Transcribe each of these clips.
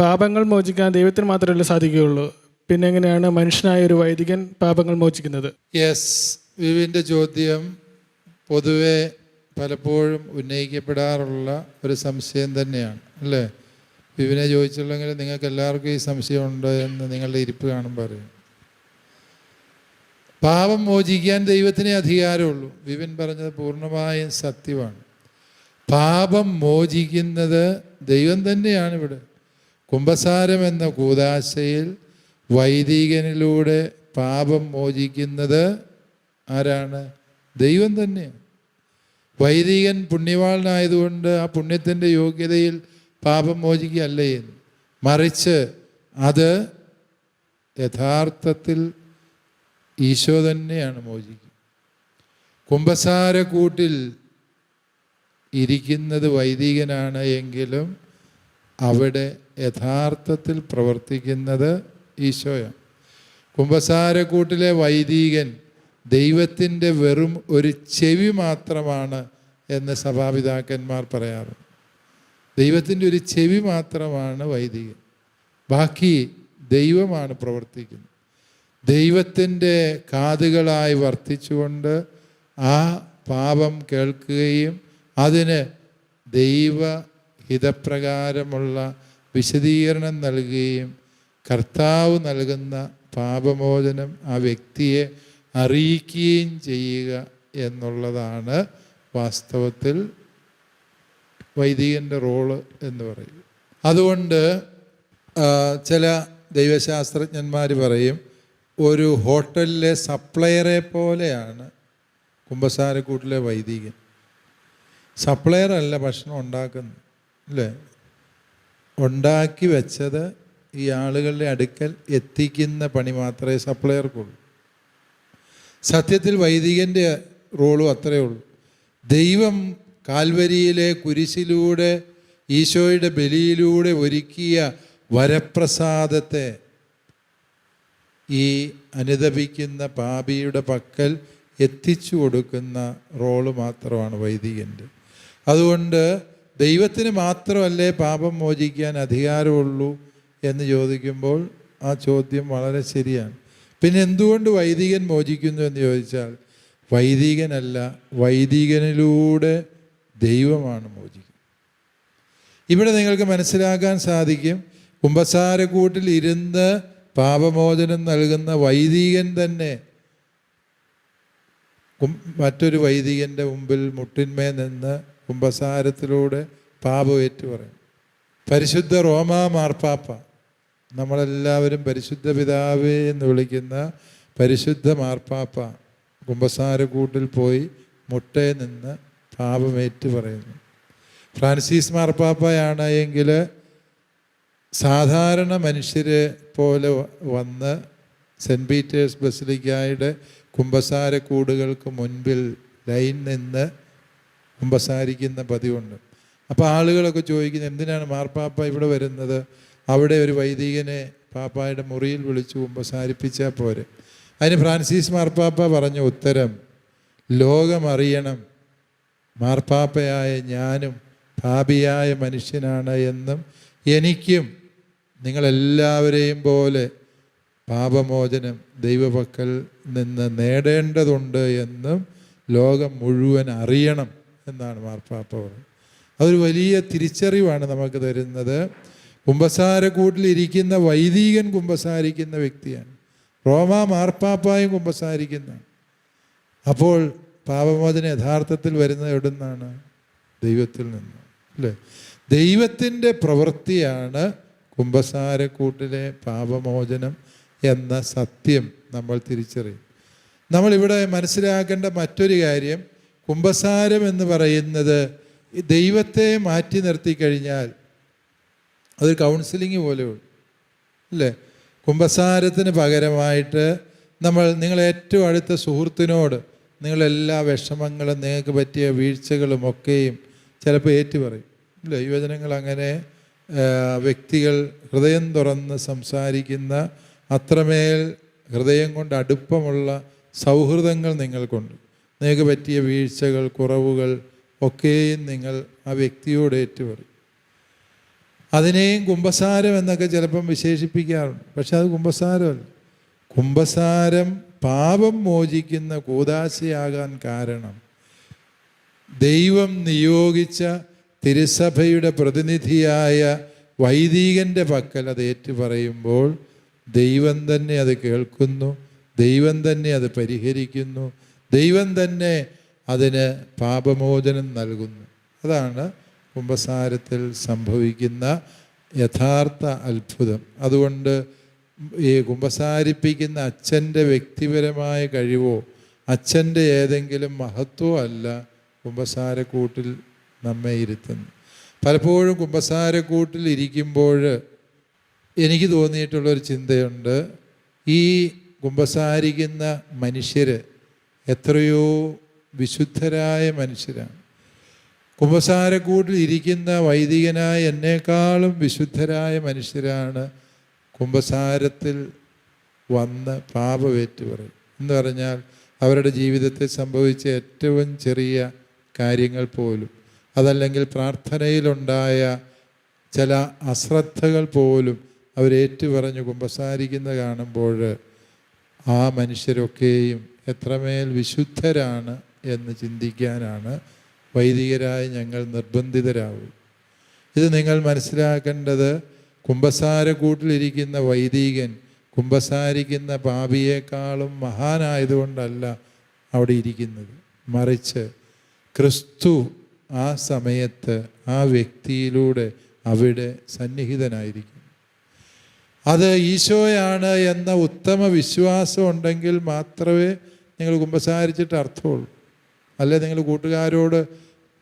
പാപങ്ങൾ മോചിക്കാൻ ദൈവത്തിന് മാത്രമല്ലേ സാധിക്കുകയുള്ളൂ. പിന്നെ എങ്ങനെയാണ് മനുഷ്യനായ ഒരു വൈദികൻ പാപങ്ങൾ മോചിക്കുന്നത്? യെസ് വിവിന്റെ ചോദ്യം പൊതുവെ പലപ്പോഴും ഉന്നയിക്കപ്പെടാറുള്ള ഒരു സംശയം തന്നെയാണ് അല്ലേ? വിവിനെ ചോദിച്ചുള്ളെങ്കിൽ നിങ്ങൾക്ക് എല്ലാവർക്കും ഈ സംശയമുണ്ട് എന്ന് നിങ്ങളുടെ ഇരിപ്പ് കാണുമ്പോൾ അറിയാം പാപം മോചിക്കാൻ ദൈവത്തിനെ അധികാരമുള്ളൂ. വിവിൻ പറഞ്ഞത് പൂർണമായും സത്യമാണ്. പാപം മോചിക്കുന്നത് ദൈവം തന്നെയാണ് ഇവിടെ. കുംഭസാരം എന്ന കൂതാശയിൽ വൈദികനിലൂടെ പാപം മോചിക്കുന്നത് ആരാണ്? ദൈവം തന്നെ. വൈദികൻ പുണ്യവാളനായതുകൊണ്ട് ആ പുണ്യത്തിന്റെ യോഗ്യതയിൽ പാപം മോചിക്കുകയല്ല എന്ന്. മറിച്ച് അത് യഥാർത്ഥത്തിൽ ഈശോ തന്നെയാണ് മോചിക്കുക കുംഭസാരക്കൂട്ടിൽ ഇരിക്കുന്നത് വൈദികനാണ് എങ്കിലും അവിടെ യഥാർത്ഥത്തിൽ പ്രവർത്തിക്കുന്നത് ഈശോയാണ്. കുംഭസാരക്കൂട്ടിലെ വൈദികൻ ദൈവത്തിന്റെ വെറും ഒരു ചെവി മാത്രമാണ് എന്ന് സഭാപിതാക്കന്മാർ പറയാറ്. ദൈവത്തിന്റെ ഒരു ചെവി മാത്രമാണ് വൈദികൻ. ബാക്കി ദൈവമാണ് പ്രവർത്തിക്കുന്നത്. ദൈവത്തിന്റെ കാതുകളായി വർത്തിച്ചുകൊണ്ട് ആ പാപം കേൾക്കുകയും അതിന് ദൈവ ഹിതപ്രകാരമുള്ള വിശദീകരണം നൽകുകയും കർത്താവ് നൽകുന്ന പാപമോചനം ആ വ്യക്തിയെ അറിയിക്കുകയും ചെയ്യുക എന്നുള്ളതാണ് വാസ്തവത്തിൽ വൈദികന്റെ റോൾ എന്ന് പറയും. അതുകൊണ്ട് ചില ദൈവശാസ്ത്രജ്ഞന്മാർ പറയും ഒരു ഹോട്ടലിലെ സപ്ലയറെ പോലെയാണ് കുമ്പസാരക്കൂട്ടിലെ വൈദികൻ. സപ്ലയറല്ല ഭക്ഷണം ഉണ്ടാക്കുന്നത്. അല്ലേ? ഉണ്ടാക്കി വെച്ചത് ഈ ആളുകളുടെ അടുക്കൽ എത്തിക്കുന്ന പണി മാത്രമേ സപ്ലയർക്കുള്ളൂ. സത്യത്തിൽ വൈദികന്റെ റോളും അത്രയേ ഉള്ളൂ. ദൈവം കാൽവരിയിലെ കുരിശിലൂടെ ഈശോയുടെ ബലിയിലൂടെ ഒരുക്കിയ വരപ്രസാദത്തെ ഈ അനുദപിക്കുന്ന പാപിയുടെ പക്കൽ എത്തിച്ചു കൊടുക്കുന്ന റോൾ മാത്രമാണ് വൈദികന്റെ അതുകൊണ്ട് ദൈവത്തിന് മാത്രമല്ലേ പാപം മോചിക്കാൻ അധികാരമുള്ളൂ എന്ന് ചോദിക്കുമ്പോൾ ആ ചോദ്യം വളരെ ശരിയാണ്. പിന്നെ എന്തുകൊണ്ട് വൈദികൻ മോചിക്കുന്നു എന്ന് ചോദിച്ചാൽ വൈദികനല്ല വൈദികനിലൂടെ ദൈവമാണ് മോചിക്കുന്നത്. ഇവിടെ നിങ്ങൾക്ക് മനസ്സിലാക്കാൻ സാധിക്കും കുംഭസാരക്കൂട്ടിൽ ഇരുന്ന് പാപമോചനം നൽകുന്ന വൈദികൻ തന്നെ മറ്റൊരു വൈദികന്റെ മുമ്പിൽ മുട്ടിന്മേ നിന്ന് കുംഭസാരത്തിലൂടെ പാപം ഏറ്റുപറയും. പരിശുദ്ധ റോമാ മാർപ്പാപ്പ നമ്മളെല്ലാവരും പരിശുദ്ധ പിതാവേ എന്ന് വിളിക്കുന്ന പരിശുദ്ധ മാർപ്പാപ്പ കുംഭസാരക്കൂട്ടിൽ പോയി മുട്ടയിൽ നിന്ന് പാപമേറ്റ് പറയുന്നു ഫ്രാൻസിസ് മാർപ്പാപ്പയാണ് എങ്കിൽ സാധാരണ മനുഷ്യരെ പോലെ വന്ന് സെന്റ് പീറ്റേഴ്സ് ബസിലിക്കായുടെ കുംഭസാരക്കൂടുകൾക്ക് മുൻപിൽ ലൈൻ നിന്ന് കുംഭസാരിക്കുന്ന പതിവുണ്ട്. അപ്പോൾ ആളുകളൊക്കെ ചോദിക്കുന്നത് എന്തിനാണ് മാർപ്പാപ്പ ഇവിടെ വരുന്നത്? അവിടെ ഒരു വൈദികനെ പാപ്പായുടെ മുറിയിൽ വിളിച്ച് കുമ്പസാരിപ്പിച്ചാൽ പോരെ. അതിന് ഫ്രാൻസിസ് മാർപ്പാപ്പ പറഞ്ഞ ഉത്തരം ലോകമറിയണം. മാർപ്പാപ്പയായ ഞാനും പാപിയായ മനുഷ്യനാണ് എന്നും എനിക്കും നിങ്ങളെല്ലാവരെയും പോലെ പാപമോചനം ദൈവപക്കൽ നിന്ന് നേടേണ്ടതുണ്ട് എന്നും ലോകം മുഴുവൻ അറിയണം. എന്നാണ് മാർപ്പാപ്പ പറയുന്നത് അതൊരു വലിയ തിരിച്ചറിവാണ് നമുക്ക് തരുന്നത്. കുമ്പസാരക്കൂട്ടിലിരിക്കുന്ന വൈദികൻ കുംഭസാരിക്കുന്ന വ്യക്തിയാണ്. റോമാ മാർപ്പാപ്പായും കുമ്പസാരിക്കുന്ന അപ്പോൾ പാപമോചന യഥാർത്ഥത്തിൽ വരുന്നത് എവിടെ നിന്നാണ് ദൈവത്തിൽ നിന്ന്. അല്ലേ? ദൈവത്തിന്റെ പ്രവൃത്തിയാണ് കുമ്പസാരക്കൂട്ടിലെ പാപമോചനം എന്ന സത്യം നമ്മൾ തിരിച്ചറിയും നമ്മളിവിടെ മനസ്സിലാക്കേണ്ട മറ്റൊരു കാര്യം കുംഭസാരം എന്ന് പറയുന്നത് ദൈവത്തെ മാറ്റി നിർത്തി കഴിഞ്ഞാൽ അതൊരു കൗൺസിലിംഗ് പോലെയുള്ളൂ അല്ലേ? കുംഭസാരത്തിന് പകരമായിട്ട് നമ്മൾ നിങ്ങൾ ഏറ്റവും അടുത്ത സുഹൃത്തിനോട് നിങ്ങളെല്ലാ വിഷമങ്ങളും നിങ്ങൾക്ക് പറ്റിയ വീഴ്ചകളും ഒക്കെയും ചിലപ്പോൾ ഏറ്റു പറയും. ഇല്ല യുവജനങ്ങൾ അങ്ങനെ വ്യക്തികൾ ഹൃദയം തുറന്ന് സംസാരിക്കുന്ന അത്രമേൽ ഹൃദയം കൊണ്ട് അടുപ്പമുള്ള സൗഹൃദങ്ങൾ നിങ്ങൾക്കുണ്ട്. നിങ്ങൾക്ക് പറ്റിയ വീഴ്ചകൾ കുറവുകൾ ഒക്കെയും നിങ്ങൾ ആ വ്യക്തിയോട് ഏറ്റുപറയും. അതിനെയും കുംഭസാരം എന്നൊക്കെ ചിലപ്പം വിശേഷിപ്പിക്കാറുണ്ട്. പക്ഷെ അത് കുംഭസാരമല്ല. കുംഭസാരം പാപം മോചിക്കുന്ന കൂതാശയാകാൻ കാരണം ദൈവം നിയോഗിച്ച തിരുസഭയുടെ പ്രതിനിധിയായ വൈദികന്റെ പക്കൽ അത് ഏറ്റുപറയുമ്പോൾ ദൈവം തന്നെ അത് കേൾക്കുന്നു ദൈവം തന്നെ അത് പരിഹരിക്കുന്നു ദൈവം തന്നെ അതിന് പാപമോചനം നൽകുന്നു. അതാണ് കുംഭസാരത്തിൽ സംഭവിക്കുന്ന യഥാർത്ഥ അത്ഭുതം. അതുകൊണ്ട് ഈ കുമ്പസാരിപ്പിക്കുന്ന അച്ഛന്റെ വ്യക്തിപരമായ കഴിവോ അച്ഛന്റെ ഏതെങ്കിലും മഹത്വമോ അല്ല കുംഭസാരക്കൂട്ടിൽ നമ്മെ ഇരുത്തുന്നു പലപ്പോഴും കുംഭസാരക്കൂട്ടിൽ ഇരിക്കുമ്പോൾ എനിക്ക് തോന്നിയിട്ടുള്ളൊരു ചിന്തയുണ്ട്. ഈ കുംഭസാരിക്കുന്ന മനുഷ്യർ എത്രയോ വിശുദ്ധരായ മനുഷ്യരാണ്. കുംഭസാരക്കൂട്ടിൽ ഇരിക്കുന്ന വൈദികനായ എന്നേക്കാളും വിശുദ്ധരായ മനുഷ്യരാണ് കുംഭസാരത്തിൽ വന്ന് പാപമേറ്റു പറയും. എന്ന് പറഞ്ഞാൽ അവരുടെ ജീവിതത്തിൽ സംഭവിച്ച ഏറ്റവും ചെറിയ കാര്യങ്ങൾ പോലും അതല്ലെങ്കിൽ പ്രാർത്ഥനയിലുണ്ടായ ചില അശ്രദ്ധകൾ പോലും അവരേറ്റു പറഞ്ഞ് കുമ്പസാരിക്കുന്ന കാണുമ്പോൾ ആ മനുഷ്യരൊക്കെയും എത്രമേൽ വിശുദ്ധരാണ് എന്ന് ചിന്തിക്കാനാണ് വൈദികരായി ഞങ്ങൾ നിർബന്ധിതരാകും ഇത് നിങ്ങൾ മനസ്സിലാക്കേണ്ടത് കുംഭസാരക്കൂട്ടിലിരിക്കുന്ന വൈദികൻ കുംഭസാരിക്കുന്ന പാപിയേക്കാളും മഹാനായതുകൊണ്ടല്ല അവിടെ ഇരിക്കുന്നത്. മറിച്ച് ക്രിസ്തു ആ സമയത്ത് ആ വ്യക്തിയിലൂടെ അവിടെ സന്നിഹിതനായിരിക്കും അത് ഈശോയാണ് എന്ന ഉത്തമ വിശ്വാസം ഉണ്ടെങ്കിൽ മാത്രമേ നിങ്ങൾ കുമ്പസാരിച്ചിട്ട് അർത്ഥമുള്ളൂ. അല്ലെ നിങ്ങൾ കൂട്ടുകാരോട്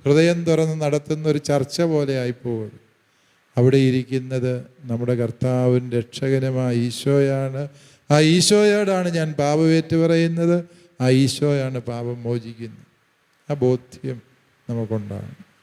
ഹൃദയം തുറന്ന് നടത്തുന്ന ഒരു ചർച്ച പോലെ ആയിപ്പോകും. അവിടെ ഇരിക്കുന്നത് നമ്മുടെ കർത്താവും രക്ഷകനുമായ ഈശോയാണ്. ആ ഈശോയോടാണ് ഞാൻ പാപമേറ്റു പറയുന്നത്. ആ ഈശോയാണ് പാപം മോചിക്കുന്നത്. ആ ബോധ്യം നമുക്കുണ്ടാകും